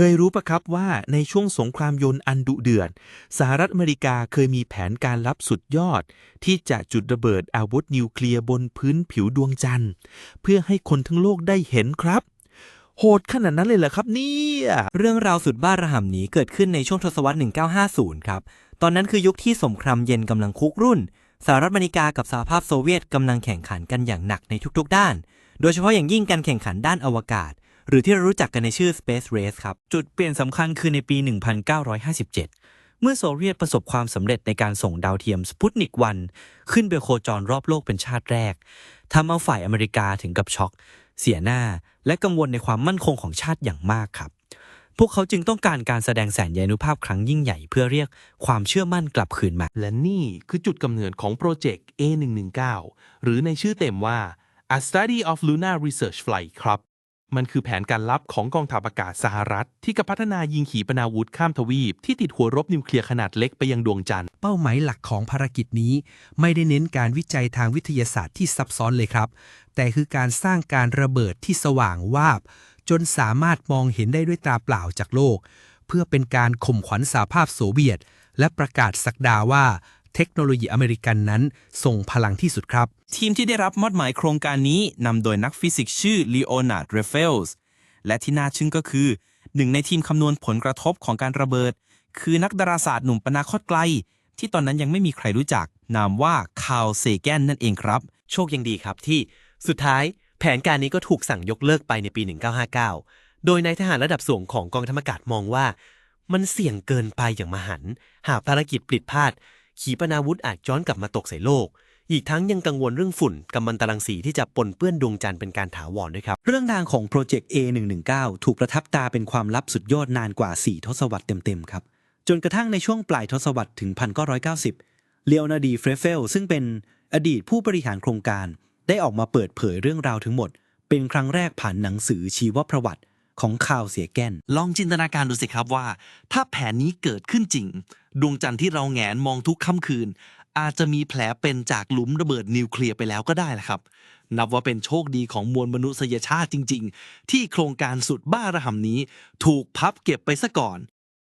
เคยรู้ปะครับว่าในช่วงสงครามยนต์อันดุเดือดสหรัฐอเมริกาเคยมีแผนการลับสุดยอด ที่จะจุดระเบิดอาวุธนิวเคลียร์บนพื้นผิวดวงจันทร์ เพื่อให้คนทั้งโลกได้เห็นครับ โหดขนาดนั้นเลยเหรอครับเนี่ยเรื่องราวสุดบ้าระห่ำนี้เกิดขึ้นในช่วงทศวรรษ 1950 ครับ ตอนนั้นคือยุคที่สงครามเย็นกำลังคุกรุ่นสหรัฐอเมริกากับสหภาพโซเวียตกำลังแข่งขันกันอย่างหนักในทุกๆ ด้าน โดยเฉพาะอย่างยิ่งการแข่งขันด้านอวกาศ หรือที่เรารู้จักกันในชื่อ Space Race ครับ จุดเปลี่ยนสำคัญคือในปี 1957 เมื่อโซเวียตประสบความสำเร็จในการส่งดาวเทียมสปุตนิกวันขึ้นไปโคจรรอบโลกเป็นชาติแรกทำเอาฝ่ายอเมริกาถึงกับช็อก เสียหน้า และกังวลในความมั่นคงของชาติอย่างมากครับ พวกเขาจึงต้องการการแสดงแสนยานุภาพครั้งยิ่งใหญ่เพื่อเรียกความเชื่อมั่นกลับคืนมา และนี่คือจุดกำเนิดของโปรเจกต์ A119 หรือในชื่อเต็มว่า A Study of Lunar Research Flight ครับ มันคือแผนการลับของกองทัพอากาศสหรัฐ ที่กำพัฒนายิงขีปนาวุธข้ามทวีป ที่ติดหัวรบนิวเคลียร์ขนาดเล็กไปยังดวงจันทร์เป้าหมายหลักของภารกิจนี้ ไม่ได้เน้นการวิจัยทางวิทยาศาสตร์ที่ซับซ้อนเลยครับ แต่คือการสร้างการระเบิดที่สว่างวาบ จนสามารถมองเห็นได้ด้วยตาเปล่าจากโลก เพื่อเป็นการข่มขวัญสหภาพโซเวียต และประกาศสักดาว่า เทคโนโลยีอเมริกันนั้นทรงพลังที่สุดครับ ทีมที่ได้รับมอบหมายโครงการนี้นำโดยนักฟิสิกส์ชื่อลีโอนาร์ดเรเฟลส์และที่น่าชึ่งก็คือ หนึ่งในทีมคำนวณผลกระทบของการระเบิด คือนักดาราศาสตร์หนุ่มปนาคตไกล ที่ตอนนั้นยังไม่มีใครรู้จัก นามว่าคาร์ลเซแกนนั่นเองครับ โชคยังดีครับที่สุดท้ายแผนการนี้ก็ถูกสั่งยกเลิกไปในปี 1959 โดยนายทหารระดับสูงของกองทัพอากาศมองว่า มันเสี่ยงเกินไปอย่างมหันต์หากภารกิจผิดพลาด ขีปนาวุธอาจย้อนกลับมาตกใส่โลก อีกทั้งยังกังวลเรื่องฝุ่นกัมมันตรังสีที่จะปนเปื้อนดวงจันทร์เป็นการถาวรด้วยครับ เรื่องราวของโปรเจกต์ A119 ถูกประทับตาเป็นความลับสุดยอดนานกว่า 4 ทศวรรษเต็มๆครับ จนกระทั่งในช่วงปลายทศวรรษถึง 1990 เลโอนาร์ดีเฟรเฟลซึ่งเป็นอดีตผู้บริหารโครงการ ได้ออกมาเปิดเผยเรื่องราวทั้งหมด เป็นครั้งแรกผ่านหนังสือชีวประวัติ ของคาวเสียแกนลองจินตนาการดูสิครับว่า ถ้าแผนนี้เกิดขึ้นจริง ดวงจันทร์ที่เราแงนมองทุกค่ำคืน อาจจะมีแผลเป็นจากหลุมระเบิดนิวเคลียร์ไปแล้วก็ได้แหละครับ นับว่าเป็นโชคดีของมวลมนุษยชาติจริง ๆ ที่โครงการสุดบ้าระห่ำนี้ ถูกพับเก็บไปซะก่อน